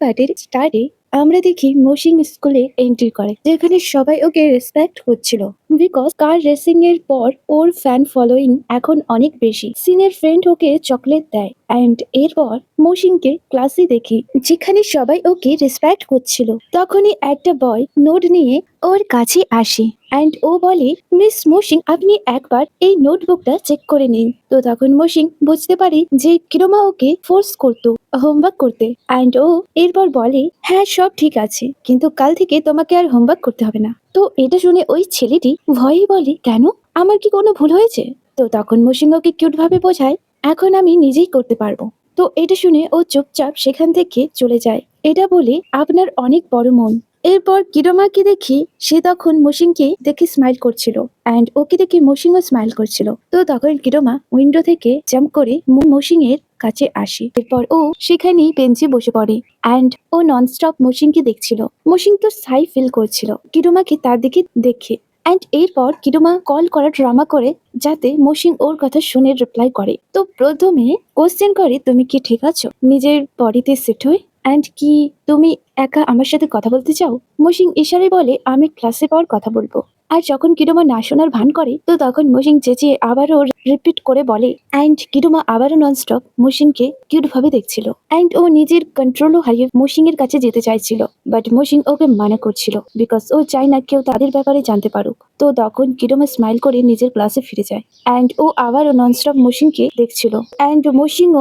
পার্টের স্টার্টে আমরা দেখি মসিং স্কুলে এন্ট্রি করে যেখানে সবাই ওকে রেসপেক্ট করছিল। বিকজ কার রেসিং এর পর ওর ফ্যান ফলোয়িং এখন অনেক বেশি। সিনের ফ্রেন্ড ওকে চকলেট দেয় অ্যান্ড এরপর মসিংকে ক্লাসে দেখি, যেখানে সবাই ওকে রেসপেক্ট করছিল। তখনই একটা বয় নোট নিয়ে ওর কাছে আসে অ্যান্ড ও বলে মিস মসিং আপনি একবার এই নোটবুকটা চেক করে নিন। তো তখন মসিং বুঝতে পারে যে কিরমা ওকে ফোর্স করতো হোমওয়ার্ক করতে অ্যান্ড ও এরপর বলে হ্যাঁ সব ঠিক আছে, কিন্তু কাল থেকে তোমাকে আর হোমওয়ার্ক করতে হবে না। তো এটা শুনে ওই ছেলেটি ভয়ে বলে, কেন? আমার কি কোনো ভুল হয়েছে? তো তখন মসিং ওকে কিউট ভাবে বোঝায়, এখন আমি নিজেই করতে পারব। তো এটা শুনে ও চুপচাপ সেখান থেকে চলে যায়। এটা বলে আপনার অনেক বড় মন। এরপর কিরমাকে দেখি সে তখন মসিংকে দেখে স্মাইল করছিল অ্যান্ড ওকে দেখে মসিংও স্মাইল করছিল। তো তখন কিরমা উইন্ডো থেকে জাম্প করে মসিং এর কাছে আসে। এরপর ও সেখানেই বেঞ্চে বসে পড়ে অ্যান্ড ও ননস্টপ মসিংকে দেখছিল। মসিং তো সাই ফিল করছিল। কিরমাকে তার দিকে দেখে অ্যান্ড এরপর কিরমা কল করা ড্রামা করে যাতে মসিং ওর কথা শুনে রিপ্লাই করে। তো প্রথমে কোশ্চেন করে, তুমি কি ঠিক আছো? নিজের বডিতে সেট হয়ে? অ্যান্ড কি তুমি একা আমার সাথে কথা বলতে চাও? মসিং ইশারে বলে, আমি ক্লাসে পাওয়ার কথা বলব। আর যখন কিরমা না শোনার ভান করে, তো তখন মসিং চেঁচিয়ে আবারও রিপিট করে বলে, অ্যান্ড কিরমা আবারও নন ননস্টপ মসিংকে কিউট ভাবে দেখছিল। অ্যান্ড ও নিজের কন্ট্রোলও হারিয়ে মসিং এর কাছে যেতে চাইছিল বাট মসিং ওকে মানা করছিল বিকজ ও চায় না কেউ তাদের ব্যাপারে জানতে পারুক। তো তখন কিরমা স্মাইল করে নিজের ক্লাসে ফিরে যায়। অ্যান্ড ও আবারও ননস্টপ মসিংকে দেখছিল। অ্যান্ড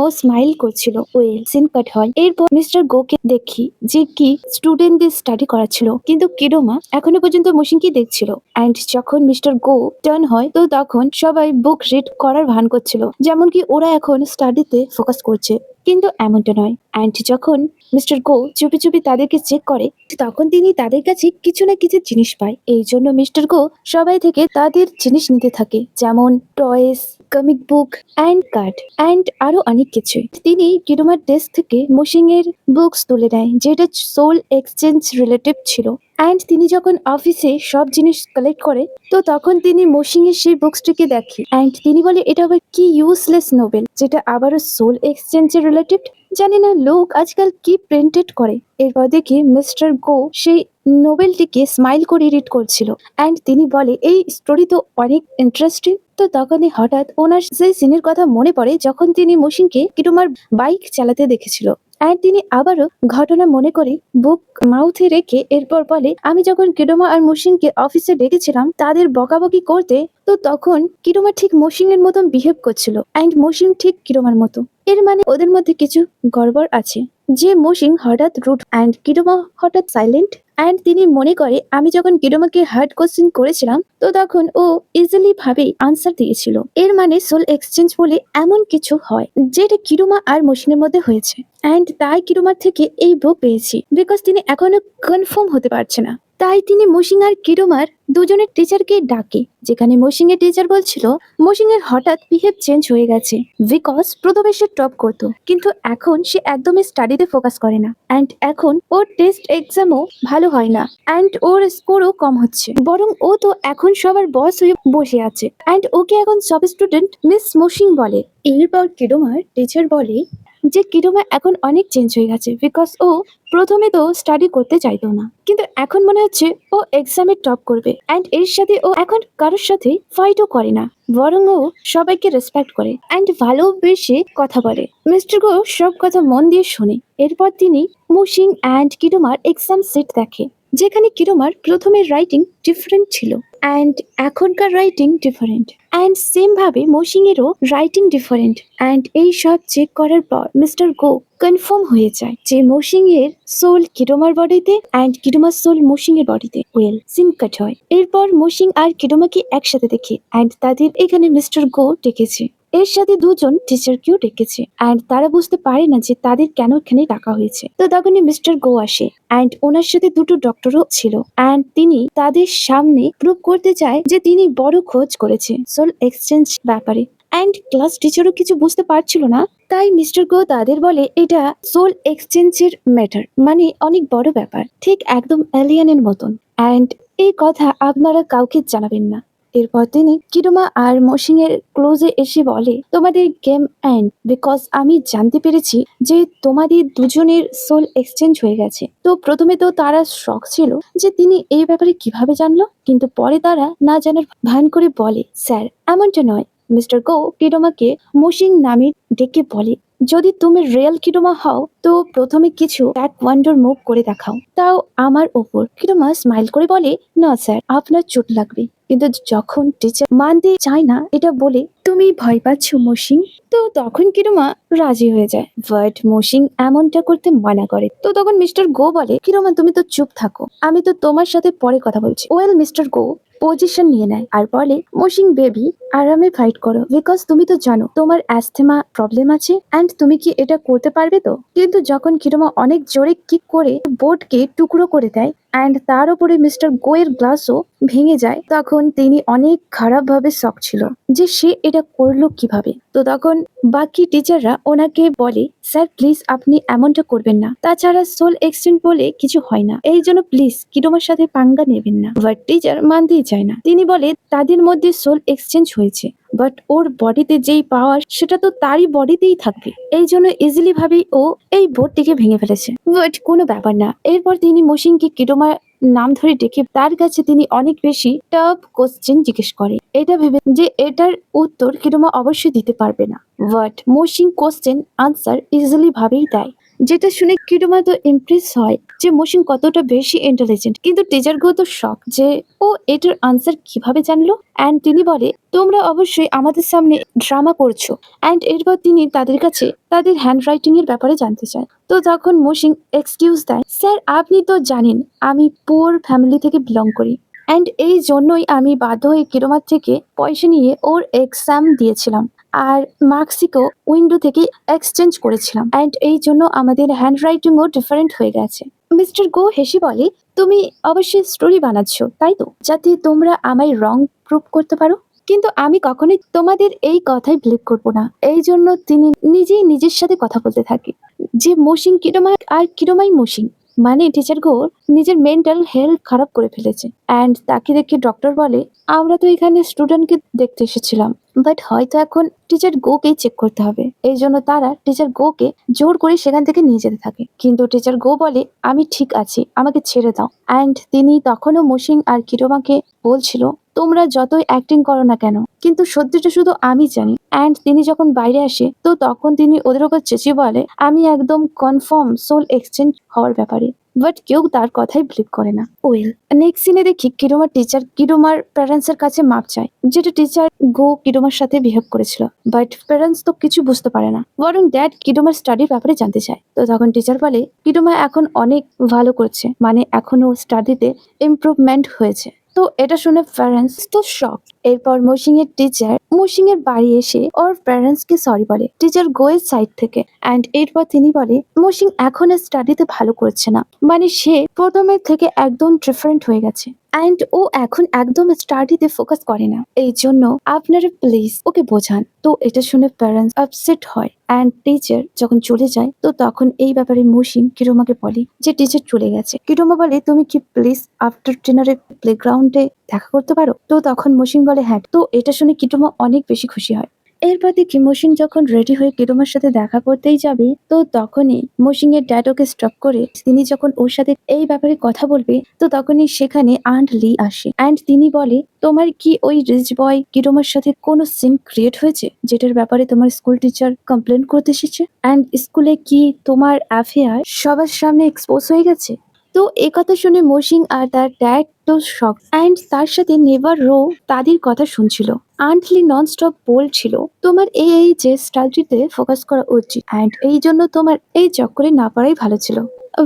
ও স্মাইল করছিল। ওয়েল, সিন কাট হয়। এরপর মিস্টার গোকে দেখি যে কি স্টুডেন্টদের স্টাডি করাচ্ছিল, কিন্তু কিরমা এখনও পর্যন্ত মসিংকে দেখছিল। অ্যান্ড যখন মিস্টার গো টার্ন হয়, তো তখন সবাই বুক রিড করার ভান করছিল। যেমন কি ওরা এখন স্টাডিতে ফোকাস করছে। কিন্তু এমনটা নয়। অ্যান্ড যখন মিস্টার গো চুপি চুপি তাদেরকে চেক করে তখন তিনি তাদের কাছে কিছু না কিছু জিনিস পায়। এই জন্য মিস্টার গো সবাই থেকে তাদের জিনিস নিতে থাকে, যেমন toys comic book and card and আরও অনেক কিছু তিনি কিরোমার ডেস্ক থেকে মসিং এর বুকস তুলে নেয় যেটা সোল এক্সচেঞ্জ রিলেটিভ ছিল। অ্যান্ড তিনি যখন অফিসে সব জিনিস কালেক্ট করে, তো তখন তিনি মসিং এর সেই বুকসটিকে দেখে। অ্যান্ড তিনি বলে, এটা আবার কি ইউজলেস নোবেল যেটা আবারও সোল এক্সচেঞ্জের রিলেটেড জানি না লোক আজকাল কি প্রিন্টেড করে। এরপর দেখি মিস্টার গো সেই নোবেলটিকে স্মাইল করে রিড করছিল। অ্যান্ড তিনি বলে, এই স্টোরি তো অনেক ইন্টারেস্টিং তো তখনই হঠাৎ ওনার সেই সিনের কথা মনে পড়ে যখন তিনি মসিংকে কিরুমার বাইক চালাতে দেখেছিল। অ্যান্ড তিনি আবারও ঘটনা মনে করে বুক মাউথে রেখে এরপর বলে, আমি যখন কিরোমা আর মসিংকে অফিসে ডেকেছিলাম, তাদের বকাবকি করতে, তো তখন কিরোমা ঠিক মসিং এর মতন বিহেভ করছিল। অ্যান্ড মসিং ঠিক কিরোমার মতো। এর মানে ওদের মধ্যে কিছু গড়বড় আছে। যে মসিং হঠাৎ রুট অ্যান্ড কিরোমা হঠাৎ সাইলেন্ট অ্যান্ড তিনি মনে করে, আমি যখন কিরোমাকে হার্ড কোশ্চেন করেছিলাম, তো তখন ও ইজিলি ভাবে আনসার দিয়েছিল। এর মানে সোল এক্সচেঞ্জ বলে এমন কিছু হয়, যেটা কিরোমা আর মসিনের মধ্যে হয়েছে। অ্যান্ড তাই কিরোমার থেকে এই বুক পেয়েছি বিকজ তিনি এখনও কনফার্ম হতে পারছে না। তাই তিনি মসিং আর কিরোমার দুজনের টিচারকে ডাকে, যেখানে মসিং এর টিচার বলছিল মসিং এর হঠাৎ বিহেভ চেঞ্জ হয়ে গেছে বিকজ প্রথমে সে টপ করতো, কিন্তু এখন সে একদমই স্টাডিতে ফোকাস করে না অ্যান্ড এখন ওর টেস্ট এক্সামও ভালো হয় না অ্যান্ড ওর স্কোরও কম হচ্ছে, বরং ও তো এখন সবার বস হয়ে বসে আছে অ্যান্ড ওকে এখন সব স্টুডেন্ট মিস মসিং বলে। এরপর কিরোমার টিচার বলে যে কিরোমা এখন অনেক চেঞ্জ হয়ে গেছে বিকজ ও প্রথমে তো স্টাডি করতে চাইতো না। কিন্তু এখন মনে হচ্ছে ও এক্সামে টপ করবে অ্যান্ড এর সাথে ও এখন কারোর সাথে ফাইটও করে না। বরং ও সবাইকে রেসপেক্ট করে অ্যান্ড ভালোবেসে কথা বলে। মিস্টার গো সব কথা মন দিয়ে শোনে। এরপর তিনি মুশিং অ্যান্ড কিরোমার এক্সাম সেট দেখে। যেখানে কিরোমার প্রথমের রাইটিং ডিফারেন্ট ছিল অ্যান্ড এখনকার রাইটিং ডিফারেন্ট অ্যান্ড সেম ভাবে মসিং এরও রাইটিং ডিফারেন্ট অ্যান্ড এই সব চেক করার পর মিস্টার গো কনফার্ম হয়ে যায় যে মসিং এর সোল কিরোমার বডিতে অ্যান্ড কিরোমার সোল মসিং এর বডিতে ওয়েল সিম কাট হয়। এরপর মসিং আর কিরোমাকে একসাথে দেখে অ্যান্ড তাদের এখানে মিস্টার গো ডেকেছে। এর সাথে দুজন টিচারকেও ডেকেছে অ্যান্ড তারা বুঝতে পারে না যে তাদের কেন এখানে ডাকা হয়েছে। তো তখনই মিস্টার গো আসে অ্যান্ড ওনার সাথে দুটো ডক্টরও ছিল অ্যান্ড তিনি তাদের সামনে প্রুভ করতে চায় যে তিনি বড় খোঁজ করেছে সোল এক্সচেঞ্জ ব্যাপারে। অ্যান্ড ক্লাস টিচারও কিছু বুঝতে পারছিল না, তাই মিস্টার গো তাদের বলে, এটা সোল এক্সচেঞ্জের ম্যাটার মানে অনেক বড় ব্যাপার, ঠিক একদম এলিয়ানের মতন অ্যান্ড এই কথা আপনারা কাউকে জানাবেন না। এরপর তিনি কিরুমা আর মসিং এর ক্লোজে এসে বলে, তোমাদের গেম এন্ড বিকজ আমি জানতে পেরেছি যে তোমাদের দুজনের সোল এক্সচেঞ্জ হয়ে গেছে। তো প্রথমে তো তারা শখ ছিল যে তিনি এই ব্যাপারে কীভাবে জানলো, কিন্তু পরে তারা না জানার ভান করে বলে, স্যার, এমনটা নয়। মিস্টার গো কিরোমাকে মসিং নামে ডেকে বলে যদি তুমি রিয়েল কিরোমা হও, তো প্রথমে কিছু এক ওয়ান্ডার মুভ করে দেখাও। তাও আমার ওপর। কিরোমা স্মাইল করে বলে, না স্যার আপনার চোট লাগবে। কিন্তু যখন টিচার মানতে চায় না, এটা বলে, তুমি ভয় পাচ্ছ, মসিং? তো তখন কিরোমা রাজি হয়ে যায়। বাট মসিং এমনটা করতে মানা করে। তো তখন মিস্টার গো বলে কিরোমা তুমি তো চুপ থাকো। আমি তো তোমার সাথে পরে কথা বলছি। ওয়েল মিস্টার গো পজিশন নিয়ে নেয় আর বলে মোশিং বেবি, আরামে ফাইট করো। বিকজ তুমি তো জানো, তোমার অ্যাস্থেমা প্রবলেম আছে অ্যান্ড তুমি কি এটা করতে পারবে তো? কিন্তু যখন কিরমা অনেক জোরে কিক করে বোর্ডকে টুকরো করে দেয় অ্যান্ড তার উপরে মিস্টার গোয়ের গ্লাসও ভেঙে যায়। তখন তিনি অনেক খারাপভাবে শখ ছিল যে সে এটা করল কীভাবে। তো তখন বাকি টিচাররা ওনাকে বলে স্যার প্লিজ আপনি এমনটা করবেন না। তাছাড়া সোল এক্সচেঞ্জ বলে কিছু হয় না। এই জন্য প্লিজ কিরমার সাথে পাঙ্গা নেবেন না। বাট টিচার মানতেই চায় না। তিনি বলে, তাদের মধ্যে সোল এক্সচেঞ্জ হয়েছে। বাট ওর বডিতে যেই পাওয়ার সেটা তো তারই বডিতেই থাকবে এই জন্য ইজিলি ভাবেই ও এই বোর্ডটিকে ভেঙে ফেলেছে। বাট কোনো ব্যাপার না। এরপর তিনি মসিংকে কিরোমা নাম ধরে ডেকে তার কাছে তিনি অনেক বেশি টাফ কোশ্চেন জিজ্ঞেস করে। এটা ভেবে যে এটার উত্তর কিরোমা অবশ্যই দিতে পারবে না। বাট মসিং কোশ্চেন আনসার ইজিলি ভাবেই দেয়। যেটা শুনে কিরোমা তো ইমপ্রেস হয় যে মসিং কতটা বেশি ইন্টেলিজেন্ট কিন্তু টিচার গো তো শখ যে, ও, এটার আনসার কীভাবে জানলো? অ্যান্ড তিনি বলে, তোমরা অবশ্যই আমাদের সামনে ড্রামা করছ। অ্যান্ড এরপর তিনি তাদের কাছে তাদের হ্যান্ড রাইটিং এর ব্যাপারে জানতে চায়। তো তখন মসিং এক্সকিউজ দেয়, স্যার, আপনি তো জানেন, আমি পুয়ার ফ্যামিলি থেকে বিলং করি। অ্যান্ড এই জন্যই আমি বাধ্য হয়ে কিরোমার থেকে পয়সা নিয়ে ওর এক্সাম দিয়েছিলাম। আর মার্কসিকও উইন্ডো থেকে এক্সচেঞ্জ করেছিলাম। অ্যান্ড এই জন্য আমাদের হ্যান্ড রাইটিংও ডিফারেন্ট হয়ে গেছে। মিস্টার গো হেসে বলে, তুমি অবশ্যই স্টোরি বানাচ্ছ, তাই তো? যাতে তোমরা আমায় রং প্রুভ করতে পারো? কিন্তু আমি কখনোই তোমাদের এই কথাই বিলিভ করব না। এই জন্য তিনি নিজেই নিজের সাথে কথা বলতে থাকে। যে মসিং কিরোমা আর কিরোমাই মসিং মানে টিচার গো নিজের মেন্টাল হেলথ খারাপ করে ফেলেছে। অ্যান্ড তাকে দেখে ডক্টর বলে, আমরা তো এখানে স্টুডেন্টকে দেখতে এসেছিলাম। বাট হয়তো এখন টিচার গোকেই চেক করতে হবে। এই জন্য তারা টিচার গোকে জোর করে সেখান থেকে নিয়ে যেতে থাকে। কিন্তু টিচার গো বলে, আমি ঠিক আছি, আমাকে ছেড়ে দাও। অ্যান্ড তিনি তখনও মসিং আর কিরোমাকে বলছিল, তোমরা যতই অ্যাক্টিং করো না কেন, কিন্তু সত্যিটা শুধু আমি জানি। অ্যান্ড তিনি যখন বাইরে আসে, তো তখন তিনি ওদের ওপর চেঁচিয়ে বলে, আমি একদম কনফার্ম সোল এক্সচেঞ্জ হওয়ার ব্যাপারে। বাট কেউ তার কথাই বিলিভ করে না। ওয়েল নেক্সট সিনে দেখি কিরোমার টিচার কিরোমার প্যারেন্টস এর কাছে মাপ চায়, যেটা টিচার গো কিরোমার সাথে বিহেভ করেছিল। বাট প্যারেন্টস তো কিছু বুঝতে পারে না। বরং ড্যাড কিরোমার স্টাডির ব্যাপারে জানতে চায়। তো তখন টিচার বলে কিরোমা এখন অনেক ভালো করছে। মানে এখনও স্টাডিতে ইমপ্রুভমেন্ট হয়েছে। তো এটা শুনে প্যারেন্টস তো শক এরপর মসিং এর টিচার মসিং এর বাড়ি এসে ওর প্যারেন্টস কে সরি বলে। টিচার গোয়ের সাইড থেকে। অ্যান্ড এরপর তিনি বলে মসিং এখন স্টাডিতে ভালো করছে না। মানে সে প্রথমের থেকে একদম ডিফারেন্ট হয়ে গেছে। অ্যান্ড ও এখন একদম স্টাডিতে ফোকাস করে না। এই জন্য আপনারা প্লিজ ওকে বোঝান। তো এটা শুনে প্যারেন্টস আপসেট হয়। অ্যান্ড টিচার যখন চলে যায়, তো তখন এই ব্যাপারে মসিন কিরোমাকে বলে যে টিচার চলে গেছে। কিরোমা বলে, তুমি কি প্লিজ আফটার ডিনারে প্লেগ্রাউন্ডে দেখা করতে পারো? তো তখন মসিন বলে হ্যাঁ। তো এটা শুনে কিটোমা অনেক বেশি খুশি হয়। এরপর দেখি মসিন যখন রেডি হয়ে কিরোমার সাথে দেখা করতেই যাবে, তো তখনই মসিং এর ড্যাড ওকে স্টপ করে তিনি যখন ওর সাথে এই ব্যাপারে কথা বলবে, তো তখনই সেখানে আন্ড লি আসে। অ্যান্ড তিনি বলে, তোমার কি ওই রিচ বয় কিরোমার সাথে কোনো সিন ক্রিয়েট হয়েছে, যেটার ব্যাপারে তোমার স্কুল টিচার কমপ্লেন করতে এসেছে? অ্যান্ড স্কুলে কি তোমার অ্যাফেয়ার সবার সামনে এক্সপোজ হয়ে গেছে? তো এ কথা শুনে মসিং আর তার ড্যাড তো শক অ্যান্ড তার সাথে নেভার রো তাদের কথা শুনছিল। আন্টলি নন স্টপ বলছিল তোমার এই এই যে স্টাইলটিতে ফোকাস করা উচিত অ্যান্ড এই জন্য তোমার এই চক্করে না পারাই ভালো ছিল।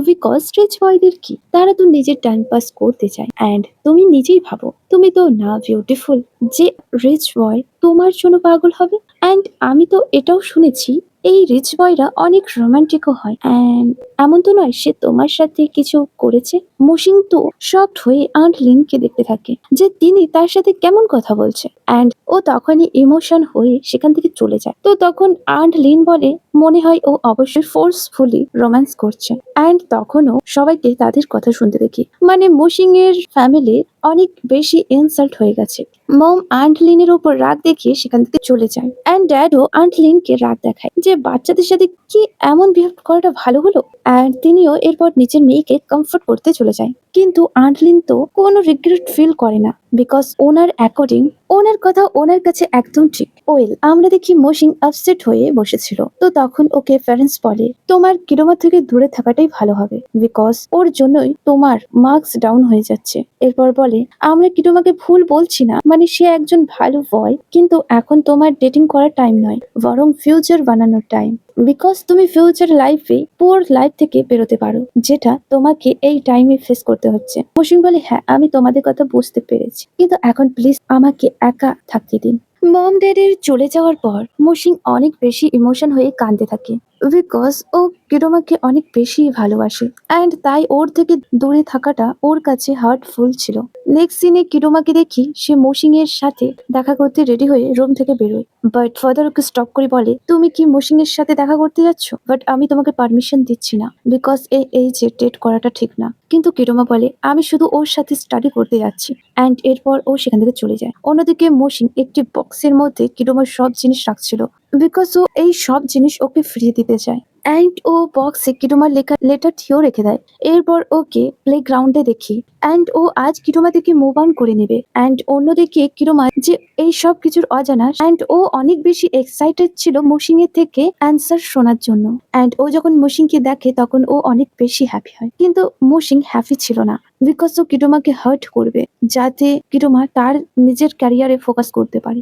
বিকজ রিচ বয়দের কি? তারা তো নিজের টাইম পাস করতে চায় অ্যান্ড তুমি নিজেই ভাবো। তুমি তো না বিউটিফুল যে রিচ বয় তোমার জন্য পাগল হবে অ্যান্ড আমি তো এটাও শুনেছি এই রিচ বয়রা অনেক রোমান্টিকও হয়। অ্যান্ড এমন তো নয়, সে তোমার সাথে কিছু করেছে? মসিং তো শকড হয়ে আন্ট লিনকে দেখতে থাকে যে তিনি তার সাথে কেমন কথা বলছে। অ্যান্ড ও তখনই ইমোশন হয়ে সেখান থেকে চলে যায়। তো তখন আন্ট লিন বলে, মনে হয় ও অবশ্যই ফোর্সফুলি রোম্যান্স করছে। অ্যান্ড তখনও সবাইকে তাদের কথা শুনতে দেখি। মানে মসিং এর ফ্যামিলি অনেক বেশি ইনসাল্ট হয়ে গেছে। মম আন্ট লিনের ওপর রাগ দেখিয়ে সেখান থেকে চলে যায়। অ্যান্ড ড্যাডও আন্ট লিনকে রাগ দেখায় যে বাচ্চাদের সাথে কি এমন বিহেভ করাটা ভালো হলো? অ্যান্ড তিনিও এরপর নিজের মেয়েকে কমফোর্ট করতে চলে যায়। কিন্তু আন্টলিন তো কোনো রিগ্রেট ফিল করে না বিকজ ওনার অ্যাকর্ডিং ওনার কথা ওনার কাছে একদম ঠিক। ওয়েল আমরা দেখি মসিং আপসেট হয়ে বসেছিল। তো তখন ওকে প্যারেন্টস বলে, তোমার কিরোমা থেকে দূরে থাকাটাই ভালো হবে বিকজ ওর জন্যই তোমার মার্কস ডাউন হয়ে যাচ্ছে। এরপর বলে, আমরা কিরোমাকে ভুল বলছি না মানে সে একজন ভালো বয় কিন্তু এখন তোমার ডেটিং করার টাইম নয়, বরং ফিউচার বানানোর টাইম বিকজ তুমি ফিউচার লাইফে পোর লাইফ থেকে বেরোতে পারো, যেটা তোমাকে এই টাইমে ফেস করতে হচ্ছে। মসিং বলে হ্যাঁ আমি তোমাদের কথা বুঝতে পেরেছি। কিন্তু এখন প্লিজ আমাকে একা থাকতে দিন। মম ড্যাডের চলে যাওয়ার পর মসিং অনেক বেশি ইমোশন হয়ে কাঁদতে থাকে। বিকজ ও কিরোমাকে অনেক বেশি ভালোবাসে। অ্যান্ড তাই ওর থেকে দূরে থাকাটা ওর কাছে হার্টফুল ছিল। নেক্সট সিনে কিরোমাকে দেখি, সে মসিং এর সাথে দেখা করতে রেডি হয়ে রুম থেকে বেরোয়। বাট ফাদার ওকে স্টপ করে বলে, তুমি কি মসিং এর সাথে দেখা করতে যাচ্ছ? বাট আমি তোমাকে পারমিশন দিচ্ছি না বিকজ এই এজে ডেট করাটা ঠিক না। কিন্তু কিরোমা বলে, আমি শুধু ওর সাথে স্টাডি করতে যাচ্ছি অ্যান্ড এরপর ও সেখান থেকে চলে যায়। অন্যদিকে মসিং একটি বক্সের মধ্যে কিরোমার সব জিনিস রাখছিল। বিকজ ও এই সব জিনিস ওকে ফিরিয়ে দিতে চায়। অ্যান্ড ও বক্সে কিরোমার লেখা লেটার লেটারটিও রেখে দেয়। এরপর ওকে প্লে গ্রাউন্ডে দেখি। অ্যান্ড ও আজ কিরোমা থেকে মুভ অন করে নেবে। অ্যান্ড অন্যদিকে কিরোমা যে এই সব কিছুর অজানা অ্যান্ড ও অনেক বেশি এক্সাইটেড ছিল মসিং এর থেকে অ্যান্সার শোনার জন্য। অ্যান্ড ও যখন মসিংকে দেখে, তখন ও অনেক বেশি হ্যাপি হয়। কিন্তু মসিং হ্যাপি ছিল না বিকজ ও কিরোমাকে হার্ট করবে, যাতে কিরোমা তার নিজের ক্যারিয়ারে ফোকাস করতে পারে।